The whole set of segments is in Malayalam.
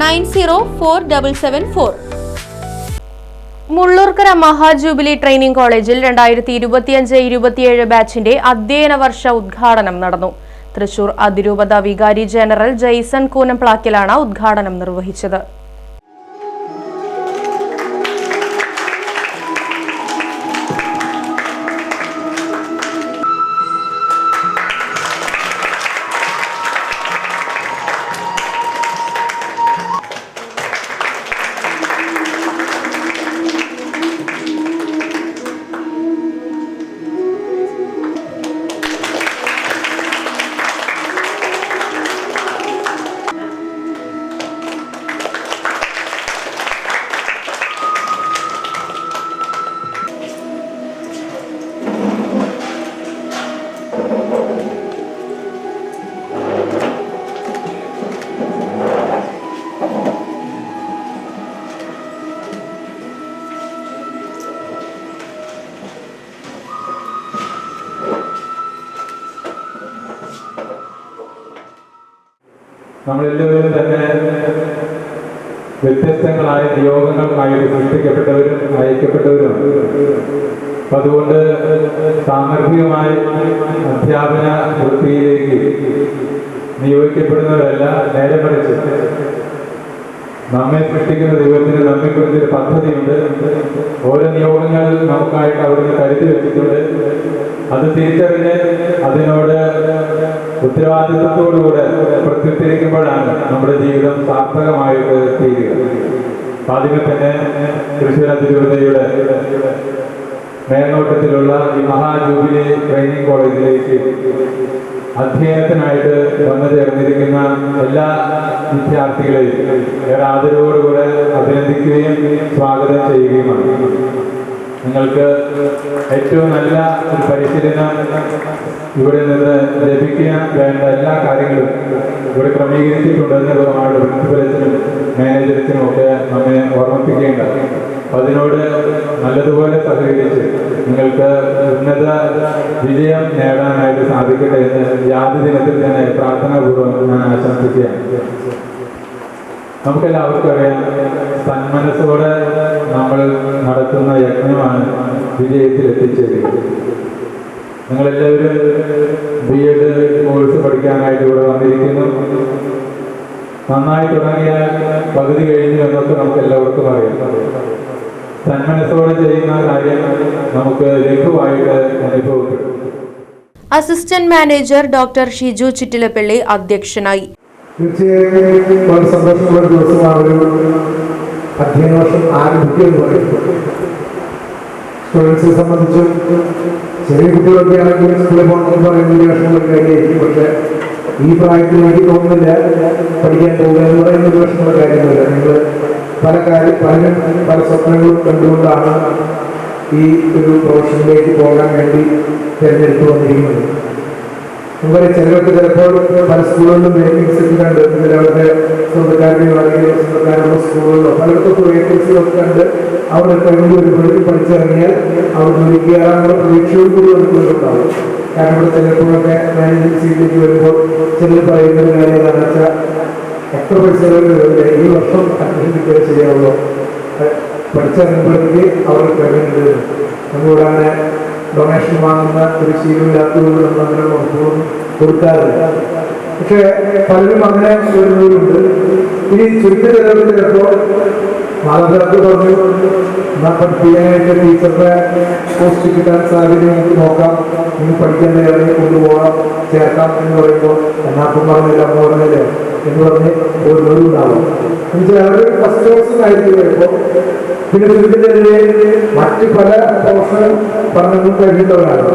nine zero four double seven four. Mullurkara Maha Jubilee training കോളേജിൽ രണ്ടായിരത്തി ഇരുപത്തിയഞ്ച് ഇരുപത്തിയേഴ് ബാച്ചിന്റെ അധ്യയന വർഷ ഉദ്ഘാടനം നടന്നു. തൃശൂർ അതിരൂപത വികാരി ജനറൽ ജെയ്സൺ കൂനംപ്ലാക്കിലാണ് ഉദ്ഘാടനം നിർവഹിച്ചത്. നമ്മളെല്ലാവരും തന്നെ വ്യത്യസ്തങ്ങളായ നിയോഗങ്ങൾക്കായിട്ട് സൃഷ്ടിക്കപ്പെട്ടവരും അയക്കപ്പെട്ടവരും അപ്പൊ അതുകൊണ്ട് സാമർഥ്യമായി അധ്യാപന വൃത്തിയിലേക്ക് നിയോഗിക്കപ്പെടുന്നവരല്ല നേരെ മറിച്ച് നമ്മെ സൃഷ്ടിക്കുന്ന ദൈവത്തിന് നമ്മെക്കുറിച്ചൊരു പദ്ധതിയുണ്ട്. ഓരോ നിയോഗങ്ങൾ നമുക്കായിട്ട് അവിടുന്ന് കരുതി വെച്ചിട്ടുണ്ട്. അത് തിരിച്ചറിഞ്ഞ് അതിനോട് ഉത്തരവാദിത്വത്തോടുകൂടെ പ്രത്യുത്തരിക്കുമ്പോഴാണ് നമ്മുടെ ജീവിതം സാർത്ഥകമായിട്ട് തീരുക. ആദ്യമേ തന്നെ അതിരൂപതയുടെ മേൽനോട്ടത്തിലുള്ള ഈ മഹാജൂബിലി ട്രെയിനിങ് കോളേജിലേക്ക് അധ്യയനത്തിനായിട്ട് വന്നു ചേർന്നിരിക്കുന്ന എല്ലാ വിദ്യാർത്ഥികളെയും ഏറെ ആദരവോടുകൂടെ അഭിനന്ദിക്കുകയും സ്വാഗതം ചെയ്യുകയുമാണ്. നിങ്ങൾക്ക് ഏറ്റവും നല്ല ഒരു പരിശീലനം ഇവിടെ നിന്ന് ലഭിക്കാൻ വേണ്ട എല്ലാ കാര്യങ്ങളും ഇവിടെ ക്രമീകരിച്ചിട്ടുണ്ടെന്ന് നമ്മുടെ പ്രിൻസിപ്പൽസിനും മാനേജർക്കും ഒക്കെ നമ്മെ ഓർമ്മിപ്പിക്കേണ്ട അതിനോട് നല്ലതുപോലെ സഹകരിച്ച് നിങ്ങൾക്ക് ഉന്നത വിജയം നേടാനായിട്ട് സാധിക്കട്ടെ എന്ന് യാതൊരു ദിനത്തിൽ തന്നെ പ്രാർത്ഥനാപൂർവം ഞാൻ ആശംസിക്കുകയാണ്. നമുക്കെല്ലാവർക്കും അറിയാം സന്മനസ്സോടെ നമ്മൾ നടത്തുന്ന യജ്ഞമാണ് വിജയത്തിൽ എത്തിച്ചേരുന്നത് നിങ്ങളെല്ലാവരും ബി എഡ് കോഴ്സ് പഠിക്കാനായിട്ട് ഇവിടെ വന്നിരിക്കുന്നു. നന്നായി തുടങ്ങിയാൽ പകുതി കഴിഞ്ഞു എന്നൊക്കെ നമുക്ക് എല്ലാവർക്കും അറിയാം. തന്മനസ്സോടെ ചെയ്യുന്ന കാര്യം നമുക്ക് ലഘുവായിട്ട് അനുഭവപ്പെടും. Assistant manager doctor Shiju Chittilappilly അധ്യക്ഷനായി. തീർച്ചയായും വളരെ സന്തോഷമുള്ള ഒരു ദിവസമാണ് ഒരു അധ്യയന വർഷം ആരംഭിക്കുക എന്ന് പറയുന്നത്. സ്റ്റുഡൻസിനെ സംബന്ധിച്ച് ചെറിയ കുട്ടികളൊക്കെ ആണെങ്കിൽ സ്കൂളിൽ പോകണമെന്ന് പറയുന്ന വിഷമങ്ങളൊക്കെ ആയിരിക്കും പക്ഷേ ഈ പ്രായത്തിൽ എനിക്ക് തോന്നുന്നില്ല പഠിക്കാൻ പോകുക എന്ന് പറയുന്ന ഒരു വിഷമമുള്ള നിങ്ങൾ പല കാര്യം പല പല സ്വപ്നങ്ങളും കണ്ടുകൊണ്ടാണ് ഈ ഒരു പ്രൊഫഷനിലേക്ക് പോകാൻ വേണ്ടി തിരഞ്ഞെടുത്തു വന്നിരിക്കുന്നത്. അതുപോലെ ചിലർക്ക് ചിലപ്പോൾ പല സ്കൂളുകളിലും വേക്കൻസി കണ്ട്. ചിലവരുടെ സ്വന്തക്കാരുടെയോ അല്ലെങ്കിൽ സ്വന്തക്കാരുടെ സ്കൂളുകളിലോ പലർക്കൊക്കെ വേക്കൻസികളൊക്കെ കണ്ട് കണ്ട് കഴിഞ്ഞ ഒരു പഠിച്ച് പഠിച്ചിറങ്ങിയാൽ അവർ ജോലിക്കാറുള്ള കയറാനുള്ള പ്രതീക്ഷയോട് കൂടി നമുക്കുണ്ടാവും കാരണം ഇവിടെ ചിലപ്പോഴൊക്കെ മാനേജിംഗ് സീറ്റിലേക്ക് വരുമ്പോൾ ചിലർ പറയുന്ന കാര്യം എന്താണെന്ന് വെച്ചാൽ എത്ര പൈസ ഈ വർഷം അഡ്മിഷൻ കിട്ടിയാൽ ശരിയാവുള്ളൂ. പഠിച്ചിറങ്ങുമ്പോഴേക്ക് അവർ പേയ്മെന്റ് നമ്മളിവിടെ ഡൊണേഷൻ വാങ്ങുന്ന ഒരു ശീലമില്ലാത്തതുകൊണ്ട് നമ്മൾ അങ്ങനെ ഉറപ്പുകളും കൊടുക്കാറില്ല. പക്ഷേ പലരും അങ്ങനെ വരുന്നവരുണ്ട്. ഇനി ചുരുക്ക ചിലർക്ക് ചിലപ്പോൾ മാതാപിതാക്കൾ പറഞ്ഞു എന്നാൽ പഠിപ്പിക്കാനായിട്ട് ടീച്ചറുടെ പോസ്റ്റ് കിട്ടാൻ സാഹചര്യം നമുക്ക് നോക്കാം. നിങ്ങൾ പഠിക്കാൻ ഇറങ്ങി കൊണ്ടുപോകാം ചേർക്കാം എന്ന് പറയുമ്പോൾ എന്നാപ്പം പറഞ്ഞില്ല അമ്മ പറഞ്ഞില്ല എന്ന് പറഞ്ഞ് ഒരു ഉണ്ടാവും എന്നുവെച്ചാൽ അവർ ഫസ്റ്റ് കോഴ്സ് ആയിരിക്കും വരുമ്പോൾ പിന്നെ ചുരുക്കത്തിലെ മറ്റ് പല പ്രൊഫഷണൽ പഠനങ്ങൾ കഴിഞ്ഞിട്ടവരാണ്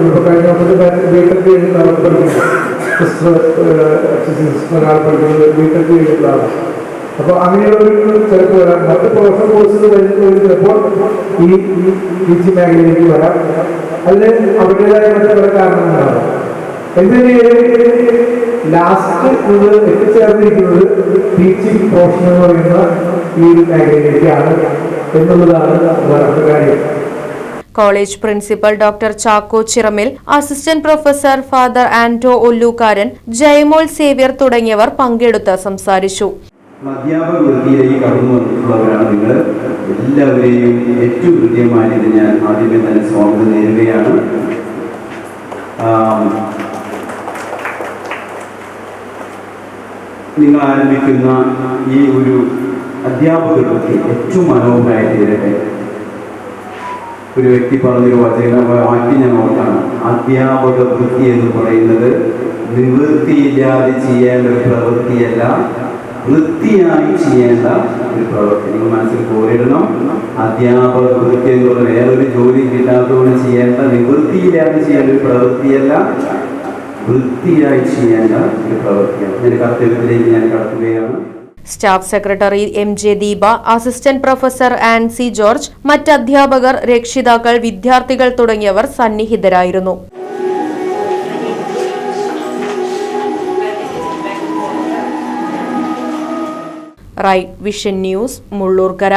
ഇപ്പോൾ കഴിഞ്ഞ വർഷത്തിൽ ബിടെക് അവർ പഠിക്കുന്നത് ഒരാൾ പഠിക്കുന്നത് ബിടെക് കഴിഞ്ഞിട്ടുള്ളതാണ് അപ്പോൾ അങ്ങനെയുള്ള ഒരു ചിലപ്പോൾ വരാം മറ്റ് പ്രൊഫഷണൽ കോഴ്സുകൾ വരുന്നവർ ചിലപ്പോൾ ഈ ടീച്ചിങ് മേഖലയിലേക്ക് വരാം. അതിന് അവരുടേതായ മറ്റു പല കാരണങ്ങളാണ്. എന്തിനേലും ലാസ്റ്റ് നിങ്ങൾ എത്തിച്ചേർന്നിരിക്കുന്നത് ടീച്ചിങ് പോർഷൻ എന്ന് പറയുന്ന ഈ ഒരു മേഖലയിലേക്കാണ് എന്നുള്ളതാണ് പ്രധാനപ്പെട്ട കാര്യം. College principal doctor Chacko Chiramel assistant professor father Anto Ollukkaran Jayamol Xavier തുടങ്ങിയവർ പങ്കെടുത്ത് സംസാരിച്ചു. അധ്യാപക വൃത്തിയിലേക്ക് കടന്നു വന്നിട്ടുള്ളവരാണ് നിങ്ങൾ. എല്ലാവരെയും ഏറ്റവും ഹൃദ്യമായിട്ട് ഞാൻ ആദ്യമേ തന്നെ സ്വാഗതം നേരുകയാണ്. നിങ്ങൾ ആരംഭിക്കുന്ന ഈ ഒരു അധ്യാപകർക്ക് ഏറ്റവും മനോഹരമായി തീരട്ടെ ഒരു വ്യക്തി പറഞ്ഞൊരു വചന വാക്യം ഞാൻ ഓർത്താണ്. അധ്യാപക വൃത്തി എന്ന് പറയുന്നത് നിവൃത്തിയില്ലാതെ ചെയ്യേണ്ട ഒരു പ്രവൃത്തിയല്ല വൃത്തിയായി ചെയ്യേണ്ട ഒരു പ്രവൃത്തി. നിങ്ങൾ മനസ്സിൽ കോരിടണം അധ്യാപക വൃത്തി എന്ന് പറഞ്ഞ വേറൊരു ജോലി കിട്ടാത്തതുകൊണ്ട് ചെയ്യേണ്ട നിവൃത്തിയില്ലാതെ ചെയ്യേണ്ട ഒരു പ്രവൃത്തിയല്ല വൃത്തിയായി ചെയ്യേണ്ട ഒരു പ്രവൃത്തിയാണ്. ഞാൻ കർത്തവ്യത്തിലേക്ക് ഞാൻ കടക്കുകയാണ്. Staff secretary M J Deepa assistant professor Ancy George മറ്റ് അധ്യാപകർ രക്ഷിതാക്കൾ വിദ്യാർത്ഥികൾ തുടങ്ങിയവർ സന്നിഹിതരായിരുന്നു. Right vision news Mullurkara.